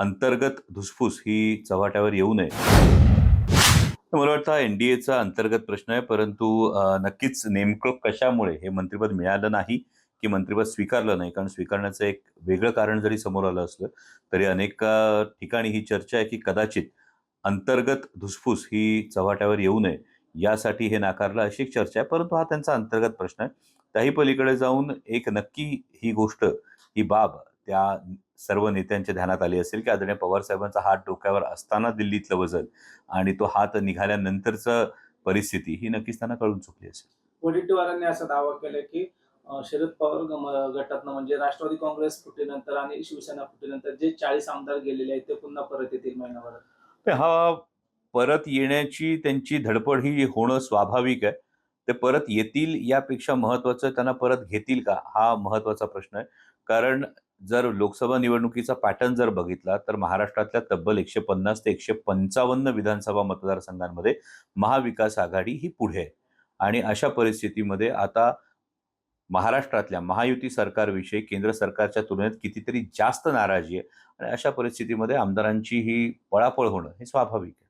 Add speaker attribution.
Speaker 1: अंतर्गत धुसफूस ही चव्हाट्यावर येऊ नये. मला वाटतं एन डी एचा अंतर्गत प्रश्न आहे परंतु नक्कीच नेमकं कशामुळे हे मंत्रिपद मिळालं नाही की मंत्रिपद स्वीकारलं नाही? कारण स्वीकारण्याचं एक वेगळं कारण जरी समोर आलं असलं तरी अनेक ठिकाणी ही चर्चा आहे की कदाचित अंतर्गत धुसफूस ही चव्हाट्यावर येऊ नये यासाठी हे नाकारलं अशी एक चर्चा आहे परंतु हा त्यांचा अंतर्गत प्रश्न आहे. त्याही पलीकडे जाऊन एक नक्की ही गोष्ट ही बाब त्या सर्व नेत्यांच्या ध्यानात आली असेल की आदरणीय पवार साहेबांचा हात डोक्यावर असताना दिल्लीतलं वजन आणि तो हात निघाल्यानंतरचं परिस्थिती ही नक्कीच त्यांना कळून चुकली असेल.
Speaker 2: वडेट्टीवारांनी असा दावा केलाय की शरद पवार गटातनं म्हणजे राष्ट्रवादी काँग्रेस फुटीनंतर आणि शिवसेना फुटीनंतर जे चाळीस आमदार गेलेले आहेत ते पुन्हा परत येतील महिनाभरात.
Speaker 1: हा परत येण्याची त्यांची धडपड ही होणं स्वाभाविक आहे. ते परत येतील यापेक्षा महत्वाचं त्यांना परत घेतील का? हा महत्त्वाचा प्रश्न आहे. कारण जर लोकसभा निवडणुकीचा पॅटर्न जर बघितला तर महाराष्ट्रातल्या तब्बल एकशे पन्नास ते एकशे पंचावन्न विधानसभा मतदारसंघांमध्ये महाविकास आघाडी ही पुढे आहे. आणि अशा परिस्थितीमध्ये आता महाराष्ट्रातल्या महायुती सरकारविषयी केंद्र सरकारच्या तुलनेत कितीतरी जास्त नाराजी आहे. आणि अशा परिस्थितीमध्ये आमदारांची ही पळापळ होणं हे स्वाभाविक आहे.